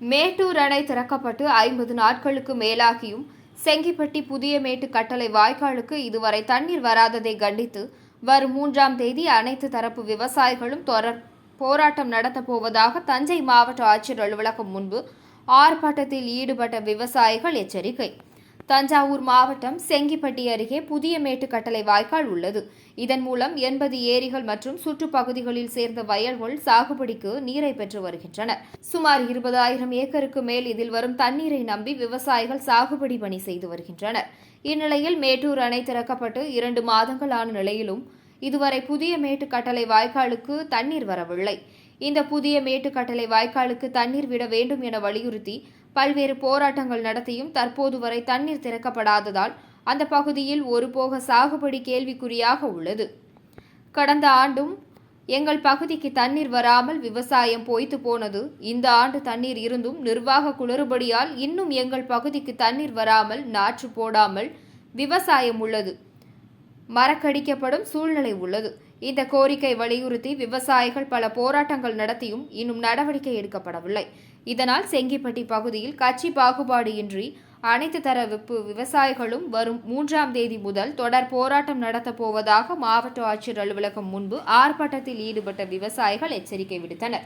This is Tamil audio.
மேட்டூர் அணை திறக்கப்பட்டு ஐம்பது நாட்களுக்கு மேலாகியும் செங்கிப்பட்டி புதிய மேட்டு கட்டளை வாய்க்காலுக்கு இதுவரை தண்ணீர் வராததை கண்டித்து வரும் மூன்றாம் தேதி அனைத்து தரப்பு விவசாயிகளும் தொடர் போராட்டம் நடத்தப் போவதாக தஞ்சை மாவட்ட ஆட்சியர் அலுவலகம் முன்பு ஆர்ப்பாட்டத்தில் ஈடுபட்ட விவசாயிகள் எச்சரிக்கை. தஞ்சாவூர் மாவட்டம் செங்கிப்பட்டி அருகே புதிய மேட்டுக்கட்டளை வாய்க்கால் உள்ளது. இதன் மூலம் எண்பது ஏரிகள் மற்றும் சுற்றுப்பகுதிகளில் சேர்ந்த வயல்கள் சாகுபடிக்கு நீரை பெற்று வருகின்றன சுமார் இருபதாயிரம் ஏக்கருக்கு மேல் இதில் வரும் தண்ணீரை நம்பி விவசாயிகள் சாகுபடி பணி செய்து வருகின்றனர். இந்நிலையில் மேட்டூர் அணை திறக்கப்பட்டு இரண்டு மாதங்கள் ஆன நிலையிலும் இதுவரை புதிய மேட்டுக்கட்டளை வாய்க்காலுக்கு தண்ணீர் வரவில்லை. இந்த புதிய மேட்டுக்கட்டளை வாய்க்காலுக்கு தண்ணீர் விட வேண்டும் என வலியுறுத்தி பல்வேறு போராட்டங்கள் நடத்தியும் தற்போது வரை தண்ணீர் திறக்கப்படாததால் அந்த பகுதியில் ஒரு போக சாகுபடி கேள்விக்குறியாக உள்ளது. கடந்த ஆண்டும் எங்கள் பகுதிக்கு தண்ணீர் வராமல் விவசாயம் போய்த்து போனது. இந்த ஆண்டு தண்ணீர் இருந்தும் நிர்வாக குளறுபடியால் இன்னும் எங்கள் பகுதிக்கு தண்ணீர் வராமல் நாற்று போடாமல் விவசாயம் உள்ளது. மரக்கடிக்கப்படும் சூழ்நிலை உள்ளது. இந்த கோரிக்கை வலியுறுத்தி விவசாயிகள் பல போராட்டங்கள் நடத்தியும் இன்னும் நடவடிக்கை எடுக்கப்படவில்லை. இதனால் செங்கிப்பட்டி பகுதியில் கட்சி பாகுபாடு இன்றி அனைத்து தரப்பு விவசாயிகளும் வரும் மூன்றாம் தேதி முதல் தொடர் போராட்டம் நடத்தப் போவதாக மாவட்ட ஆட்சியர் அலுவலகம் முன்பு ஆர்ப்பாட்டத்தில் ஈடுபட்ட விவசாயிகள் எச்சரிக்கை விடுத்தனர்.